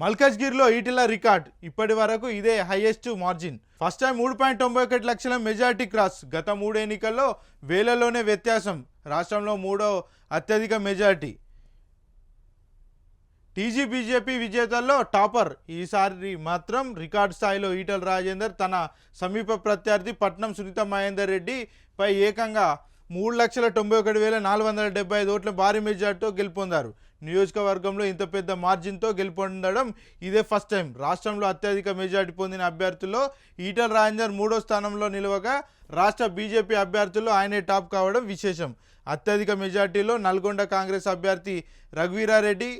మల్కజ్గిరిలో Etela record. ఇప్పటి వరకు ఇదే హైయెస్ట్ మార్జిన్. ఫస్ట్ టైం మూడు పాయింట్ తొంభై ఒకటి లక్షల మెజార్టీ క్రాస్. గత మూడు ఎన్నికల్లో వేలలోనే వ్యత్యాసం. రాష్ట్రంలో మూడో అత్యధిక మెజార్టీ. టీజీ బీజేపీ విజేతల్లో టాపర్. ఈసారి మాత్రం రికార్డ్ స్థాయిలో ఈటల రాజేందర్ తన సమీప ప్రత్యర్థి పట్నం సునీత మహేందర్ రెడ్డి పై ఏకంగా మూడు లక్షల తొంభై ఒకటి వేల నాలుగు వందల డెబ్బై ఐదు ఓట్ల భారీ మెజార్టీతో గెలుపొందారు. నియోజకవర్గంలో ఇంత పెద్ద మార్జిన్తో గెలుపొందడం ఇదే ఫస్ట్ టైం. రాష్ట్రంలో అత్యధిక మెజార్టీ పొందిన అభ్యర్థుల్లో ఈటల రాజేందర్ మూడో స్థానంలో నిలవగా రాష్ట్ర బీజేపీ అభ్యర్థుల్లో ఆయనే టాప్ కావడం విశేషం. అత్యధిక మెజార్టీలో నల్గొండ కాంగ్రెస్ అభ్యర్థి రఘువీరారెడ్డి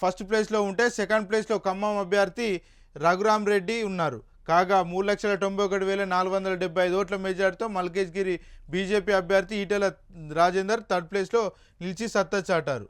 ఫస్ట్ ప్లేస్లో ఉంటే సెకండ్ ప్లేస్లో ఖమ్మం అభ్యర్థి రఘురామ్ రెడ్డి ఉన్నారు. కాగా మూడు లక్షల తొంభై ఒకటి వేల నాలుగు వందల డెబ్బై ఐదు ఓట్ల మెజార్టీతో మల్కేష్గిరి బీజేపీ అభ్యర్థి ఈటెల రాజేందర్ థర్డ్ ప్లేస్లో నిలిచి సత్తా చాటారు.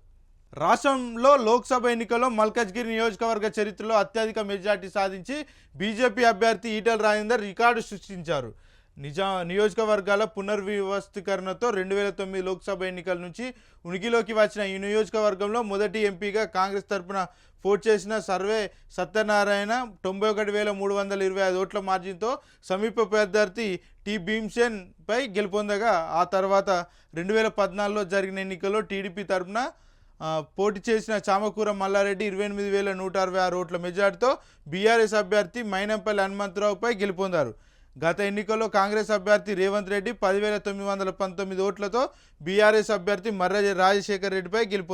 రాష్ట్రంలో లోక్సభ ఎన్నికల్లో మల్కజ్గిరి నియోజకవర్గ చరిత్రలో అత్యధిక మెజార్టీ సాధించి బీజేపీ అభ్యర్థి ఈటల రాజేందర్ రికార్డు సృష్టించారు. నిజా నియోజకవర్గాల పునర్వ్యవస్థీకరణతో రెండు వేల తొమ్మిది లోక్సభ ఎన్నికల నుంచి ఉనికిలోకి వచ్చిన ఈ నియోజకవర్గంలో మొదటి ఎంపీగా కాంగ్రెస్ తరపున పోటీ చేసిన సర్వే సత్యనారాయణ తొంభై ఒకటి వేల మూడు వందల ఇరవై ఐదు ఓట్ల మార్జిన్తో సమీప ప్రత్యర్థి టి భీమ్సేన్ పై గెలుపొందగా ఆ తర్వాత రెండు వేల పద్నాలుగులో జరిగిన ఎన్నికల్లో టీడీపీ తరఫున పోటీ చేసిన చామకూర మల్లారెడ్డి ఇరవై ఎనిమిది వేల నూట అరవై ఆరు ఓట్ల మెజార్టీతో బీఆర్ఎస్ అభ్యర్థి మైనంపల్లి హనుమంతరావుపై గెలుపొందారు. గత ఎన్నికల్లో కాంగ్రెస్ అభ్యర్థి రేవంత్ రెడ్డి పదివేల తొమ్మిది వందల పంతొమ్మిది ఓట్లతో బీఆర్ఎస్ అభ్యర్థి మర్ర రాజశేఖర్ రెడ్డిపై గెలుపొందారు.